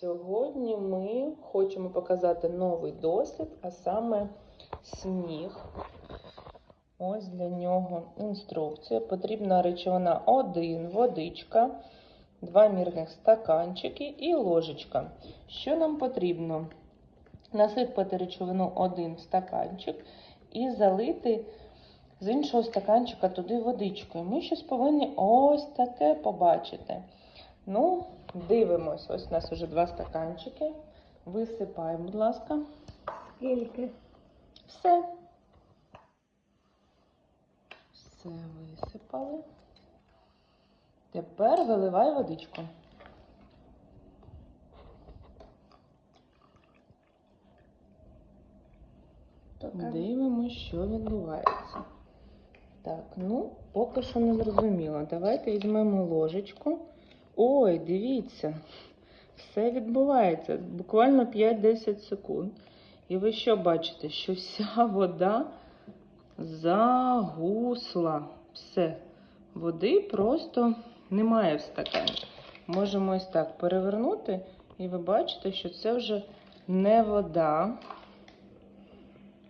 Сьогодні ми хочемо показати новий дослід, а саме сніг. Ось для нього інструкція. Потрібна речовина 1, водичка, два мірних стаканчики і ложечка. Що нам потрібно? Насипати речовину 1 в стаканчик і залити з іншого стаканчика туди водичкою. Ми щось повинні ось таке побачити. Ну, дивимось. Ось у нас вже два стаканчики. Висипаємо, будь ласка. Скільки? Все. Все висипали. Тепер виливай водичку. Дивимося, що відбувається. Так, ну, поки що не зрозуміло. Давайте візьмемо ложечку. Ой, дивіться, все відбувається. Буквально 5-10 секунд. І ви що бачите? Що вся вода загусла. Все. Води просто немає в стакані. Можемо ось так перевернути, і ви бачите, що це вже не вода.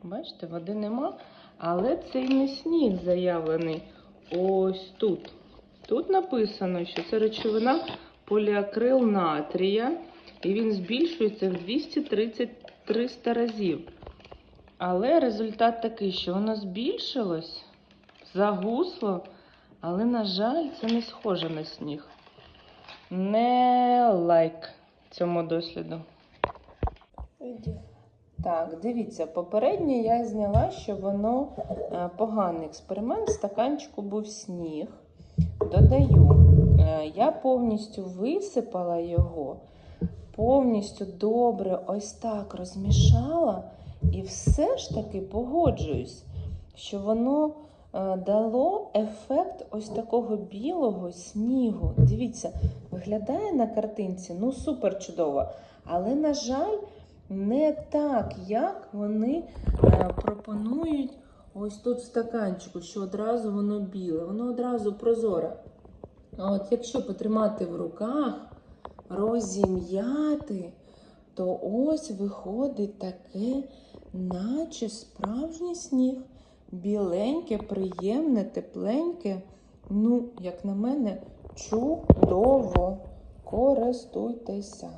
Бачите, води нема, але це й не сніг заявлений ось тут. Тут написано, що це речовина поліакрил натрія, і він збільшується в 230-300 разів. Але результат такий, що воно збільшилось, загусло, але, на жаль, це не схоже на сніг. Не лайк цьому досліду. Так, дивіться, попередньо я зняла, що воно е, поганий експеримент. В стаканчику був сніг. Додаю, е, я повністю висипала його, повністю добре ось так розмішала, і все ж таки погоджуюсь, що воно е, дало ефект ось такого білого снігу. Дивіться, виглядає на картинці ну супер чудово. Але, на жаль, не так, як вони е, пропонують ось тут в стаканчику, що одразу воно біле, воно одразу прозоре. А от якщо потримати в руках, розім'яти, то ось виходить таке, наче справжній сніг. Біленьке, приємне, тепленьке. Ну, як на мене, чудово. Користуйтеся.